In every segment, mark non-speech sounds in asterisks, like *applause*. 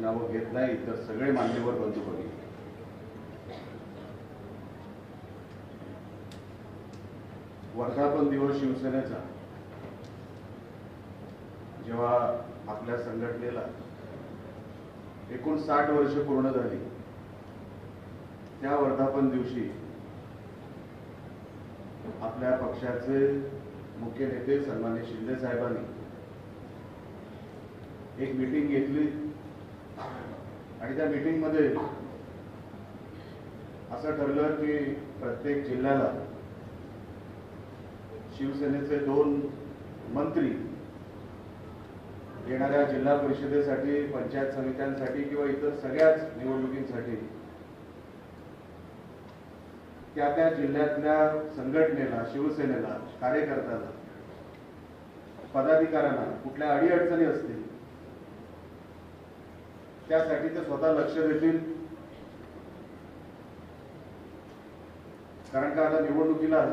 नावांची नावं घेत नाही तर सगळे मान्यवर बंधू भगिनी वर्धापन दिवस शिवसेनेचा. जेव्हा आपल्या संघटनेला एकूण साठ वर्ष पूर्ण झाली त्या वर्धापन दिवशी आपल्या पक्षाचे मुख्य नेते सन्मान्य शिंदे साहेबांनी एक मीटिंग घेतली. आणि त्या मीटिंगमध्ये असं ठरलं की प्रत्येक जिल्ह्याला शिवसेनेचे दोन मंत्री येणाऱ्या जिल्हा परिषदेसाठी पंचायत समित्यांसाठी किंवा इतर सगळ्याच निवडणुकींसाठी त्या त्या जिल्ह्यातल्या संघटनेला शिवसेनेला कार्यकर्त्याला पदाधिकाऱ्यांना कुठल्या अडीअडचणी असतील त्यासाठी ते स्वतः लक्ष देतील. कारण का आता निवडणुकीला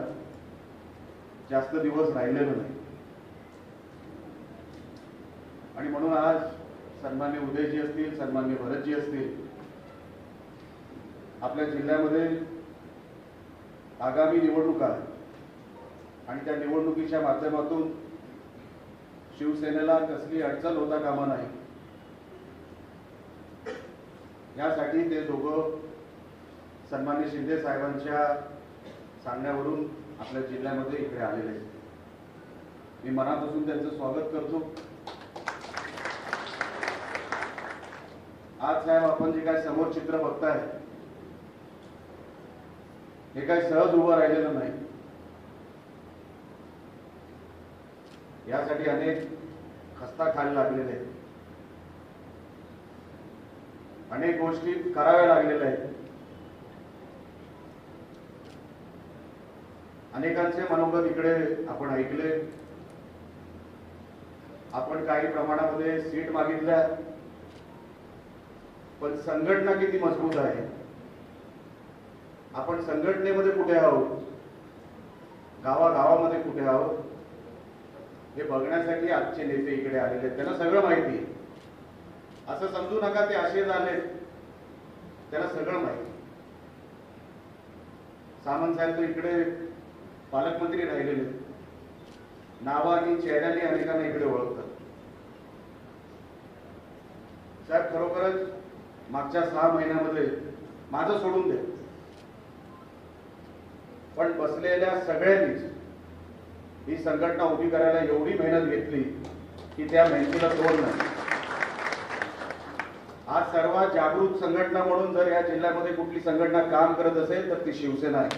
जास्त दिवस राहिलेलं नाही. आणि म्हणून आज सन्मान्य उदयजी असतील सन्मान्य भरतजी असतील आपल्या जिल्ह्यामध्ये आगामी निवडणुका आणि त्या निवडणुकीच्या माध्यमातून शिवसेनेला कसली अडचण होता कामा नाही. यासाठी ते दोघं सन्मान्य शिंदे साहेबांच्या सांगण्यावरून आपल्या जिल्ह्यामध्ये इकडे आलेले आहेत. मी मनापासून त्यांचं स्वागत करतो. आज साहेब आपण जे काय समोर चित्र बघताय हे काय सहज उभं राहिलेलं नाही. यासाठी अनेक खस्ता खाली लागलेले आहेत. अनेक गोष्टी कराव्या लागलेल्या आहेत. अनेकांचे मनोगत इकडे आपण ऐकले. आपण काही प्रमाणामध्ये सीट मागितल्या. पण संघटना किती मजबूत आहे. आपण संघटनेमध्ये कुठे आहोत? गावागावामध्ये कुठे आहोत? हे बघण्यासाठी आजचे नेते इकडे आलेले आहेत. त्यांना सगळं माहिती आहे. असं समजू नका ते असे झाले त्याला सगळं माहिती. सामंत साहेब तर इकडे पालकमंत्री राहिलेले नावा नावानी चेहऱ्याने अनेकांना इकडे ओळखतात. साहेब खरोखरच मागच्या सहा महिन्यामध्ये माझं सोडून दे पण बसलेल्या सगळ्यांनीच ही संघटना उभी करायला एवढी मेहनत घेतली की त्या मेहनतीला तोड नाही. आज सर्वात जागृत संघटना म्हणून जर या जिल्ह्यामध्ये कुठली संघटना काम करत असेल तर ती शिवसेना आहे.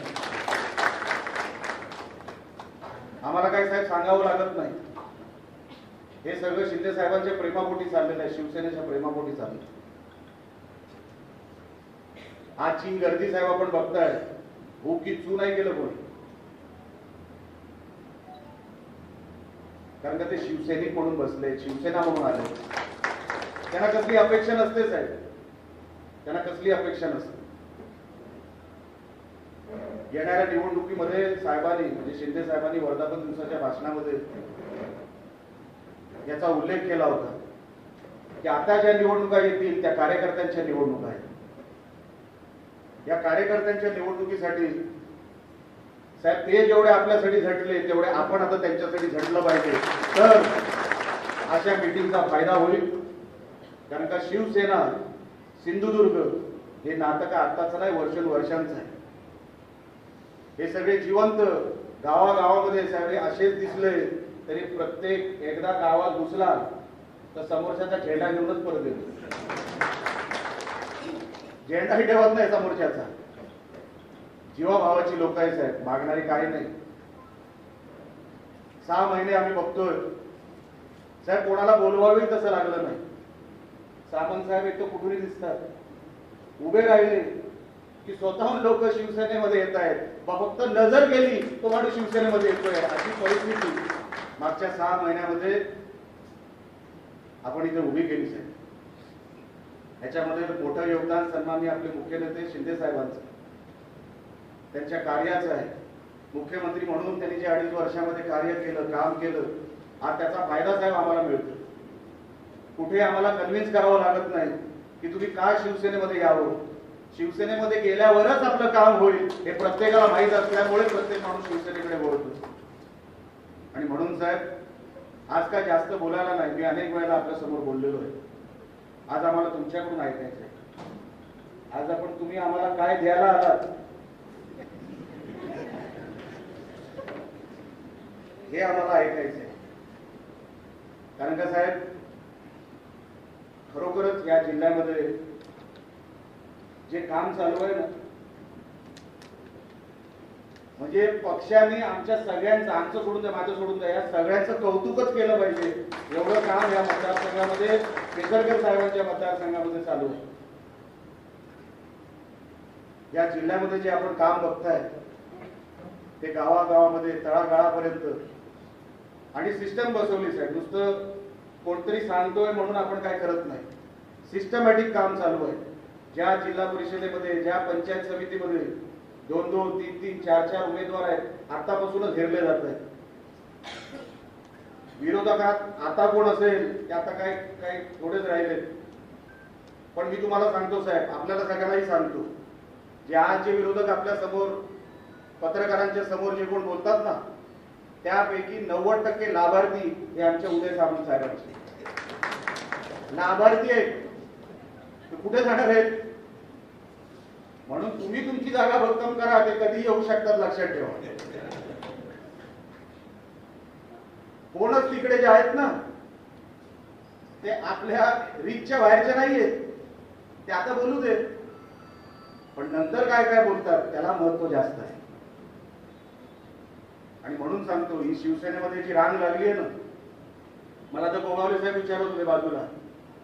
आम्हाला काही साहेब सांगावं लागत नाही. हे सगळं शिंदे साहेबांच्या प्रेमापोटी चाललेलं आहे शिवसेनेच्या प्रेमापोटी चाललं आजची गर्दी साहेब आपण बघताय. भूक की चू नाही केलं कोणी? कारण का ते शिवसैनिक म्हणून बसले शिवसेना म्हणून आले. त्यांना कसली अपेक्षा नसते साहेब. त्यांना कसली अपेक्षा नसते. येणाऱ्या निवडणुकीमध्ये साहेबांनी म्हणजे शिंदे साहेबांनी वर्धापन दिवसाच्या भाषणामध्ये याचा उल्लेख केला होता की आता ज्या निवडणुका येतील त्या कार्यकर्त्यांच्या निवडणुका आहेत. या कार्यकर्त्यांच्या निवडणुकीसाठी साहेब ते जेवढे आपल्यासाठी झटले तेवढे आपण आता त्यांच्यासाठी झटलं पाहिजे. तर अशा मिटिंगचा फायदा होईल. कारण का शिवसेना सिंधुदुर्ग हे नाटक आत्ताचं नाही वर्षानुवर्षांचं आहे. हे सगळे जिवंत गावागावामध्ये सगळे असेच दिसले तरी प्रत्येक एकदा गावात घुसला तर समोरच्याचा झेंडा घेऊनच परत येतो. झेंडाही ठेवत नाही समोरच्याचा. जीवाभावाची लोक आहे साहेब मागणारी काही नाही. सहा महिने आम्ही बघतोय. साहेब कोणाला बोलवावे तसं लागलं नाही. सामंत साहेब एक तर कुठूनही दिसतात. उभे राहिले की स्वतःहून लोक शिवसेनेमध्ये येत आहेत. फक्त नजर गेली तो माणूस शिवसेनेमध्ये येतोय. अशी परिस्थिती. मागच्या सहा महिन्यामध्ये आपण इथे उभी केली साहेब. याच्यामध्ये मोठं योगदान सन्माननीय आपले मुख्य नेते शिंदे साहेबांचं. त्यांच्या कार्याचं आहे. मुख्यमंत्री म्हणून त्यांनी जे अडीच वर्षामध्ये कार्य केलं काम केलं हा त्याचा फायदा साहेब आम्हाला मिळतो कुठे आम्हाला कन्व्हिन्स करावं लागत नाही की तुम्ही का शिवसेनेमध्ये यावं? शिवसेनेमध्ये गेल्यावरच आपलं काम होईल हे प्रत्येकाला माहीत असल्यामुळे प्रत्येक माणूस शिवसेनेकडे बोलतो आणि म्हणून साहेब आज काय जास्त बोलायला नाही. मी अनेक वेळेला आपल्यासमोर बोललेलो आहे. आज आम्हाला तुमच्याकडून ऐकायचं आहे. आज आपण तुम्ही आम्हाला काय द्यायला आलात? हे आम्हाला ऐकायचं आहे. कारण का साहेब खरोखरच या जिल्ह्यामध्ये जे काम चालू आहे ना म्हणजे पक्षाने आमच्या सगळ्यांचं आमचं सोडून द्या माझं सोडून द्या या सगळ्यांचं कौतुकच केलं पाहिजे. एवढं काम या मतदारसंघामध्ये केसरकर साहेबांच्या मतदारसंघामध्ये चालू आहे. या जिल्ह्यामध्ये जे आपण काम बघताय ते गावागावामध्ये तळागाळापर्यंत. आणि सिस्टम बसवली साहेब नुसतं कोणतरी सांगतोय म्हणून आपण काय करत नाही. सिस्टमॅटिक काम चालू आहे. ज्या जिल्हा परिषदेमध्ये ज्या पंचायत समितीमध्ये दोन दोन तीन तीन चार चार उमेदवार आहेत आतापासूनच हेरले जात आहेत. विरोधकात आता कोण असेल ते आता काय काय थोडेच राहिले पण मी तुम्हाला सांगतो साहेब आपल्याला सगळ्यांनाही सांगतो. जे आज जे विरोधक आपल्यासमोर पत्रकारांच्या समोर जे कोण बोलतात ना त्यापैकी नव्वद टक्के लाभार्थी हे आमच्या उदय सामंत साहेबांचे. लाभार्थी आहेत. कुठे जाणार आहेत? म्हणून तुम्ही तुमची जागा भक्कम करा ते कधी येऊ शकतात लक्षात ठेवा. कोणच तिकडे जे आहेत ना ते आपल्या रीचच्या बाहेरचे नाहीयेत ते आता बोलू दे पण नंतर काय काय बोलतात त्याला महत्त्व जास्त आहे. आणि म्हणून सांगतो ही शिवसेनेमध्ये जी रांग लागली आहे ना मला तर गोगावले साहेब विचारत होते बाजूला.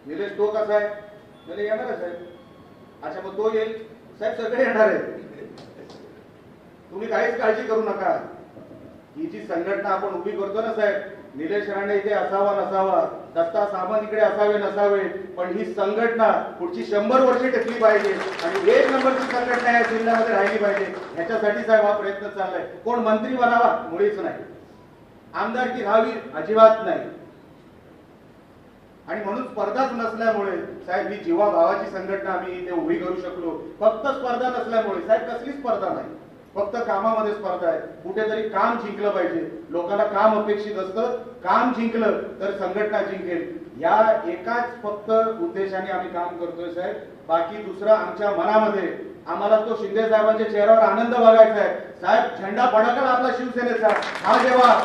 निलेश तो कसा आहे? म्हणजे येणार आहे साहेब. अच्छा मग तो येईल. साहेब सगळे येणार आहेत. तुम्ही काहीच काळजी करू नका. ही जी संघटना आपण उभी करतो ना साहेब. निलेश राणे इथे असावा नसावा दत्ता सामंत इकडे असावे नसावे पण ही संघटना पुढची शंभर वर्षे टिकली पाहिजे आणि एक नंबरची संघटना या जिल्ह्यामध्ये राहिली पाहिजे. ह्याच्यासाठी साहेब हा प्रयत्न चाललाय. कोण मंत्री बनावा? मुळीच नाही. आमदारकी राहावी अजिबात नाही. आणि म्हणून स्पर्धाच नसल्यामुळे साहेब ही जीवा भावाची संघटना आम्ही इथे उभी करू शकलो. फक्त स्पर्धा नसल्यामुळे साहेब कसली स्पर्धा नाही? फक्त कामामध्ये स्पर्धा आहे. कुठेतरी काम जिंकलं पाहिजे. लोकांना काम अपेक्षित असतं. काम जिंकलं तर संघटना जिंकेल. या एकाच फक्त उद्देशाने आम्ही काम करतोय साहेब. बाकी दुसरा आमच्या मनामध्ये आम्हाला तो शिंदे साहेबांच्या चेहऱ्यावर आनंद बघायचा आहे. साहेब झेंडा फडकला आपला शिवसेनेचा. हा जेव्हा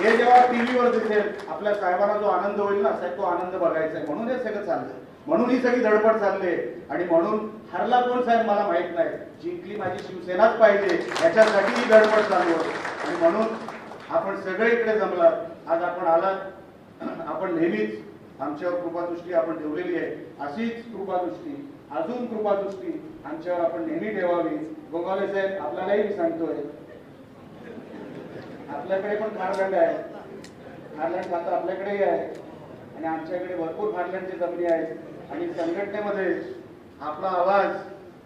हे जेव्हा टीव्हीवर दिसेल आपल्या साहेबांना जो आनंद होईल ना साहेब तो आनंद बघायचा आहे. म्हणून हे सगळं चाललंय. म्हणून ही सगळी धडपड चालली आणि म्हणून हरला कोण साहेब मला माहीत नाही. जिंकली माझी शिवसेनाच पाहिजे. याच्यासाठी ही धडपड चालू होती. आणि म्हणून आपण सगळे इकडे जमलात. आज आपण आलात. *clears throat* आपण नेहमीच आमच्यावर कृपादृष्टी आपण ठेवलेली आहे. अशीच कृपादृष्टी अजून कृपादृष्टी आमच्यावर आपण नेहमी ठेवावी. गोगावले साहेब आपल्यालाही मी सांगतोय आपल्याकडे पण खारलँड आहे. खारलँड आता आपल्याकडेही आहे. आणि आमच्याकडे भरपूर खारलँडची जमिनी आहेत. आणि संघटनेमध्ये आपला आवाज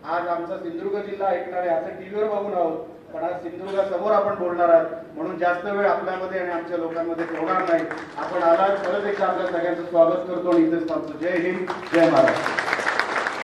आज आमचा सिंधुदुर्ग जिल्हा ऐकणार आहे असं टीव्हीवर बघून आहोत. पण आज सिंधुदुर्गासमोर आपण बोलणार आहात. म्हणून जास्त वेळ आपल्यामध्ये आणि आमच्या लोकांमध्ये ठेवणार नाही. आपण आलात परत एकदा आपल्या सगळ्यांचं स्वागत करतो आणि इथेच थांबतो. जय हिंद जय महाराष्ट्र.